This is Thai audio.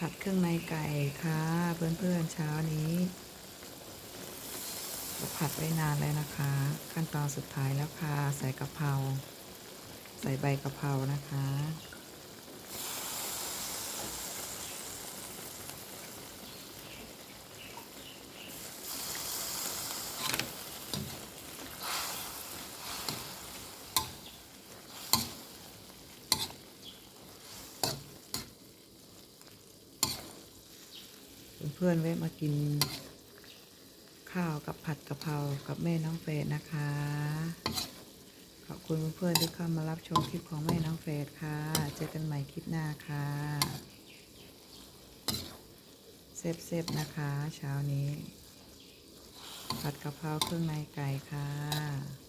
ผัดเครื่องในไก่ค่ะเพื่อนๆเช้านี้ผัดไว้นานเลยนะคะ ขั้นตอนสุดท้ายแล้วค่ะ ใส่กะเพราใส่ใบกะเพรานะคะ เพื่อนๆแวะมากิน ข้าวกับผัดกะเพรากับแม่น้องเฟดนะคะ ขอบคุณเพื่อนๆที่เข้ามารับชมคลิปของแม่น้องเฟดค่ะ เจอกันใหม่คลิปหน้าค่ะ เซฟๆนะคะ เช้านี้ ผัดกะเพราเครื่องในไก่ค่ะ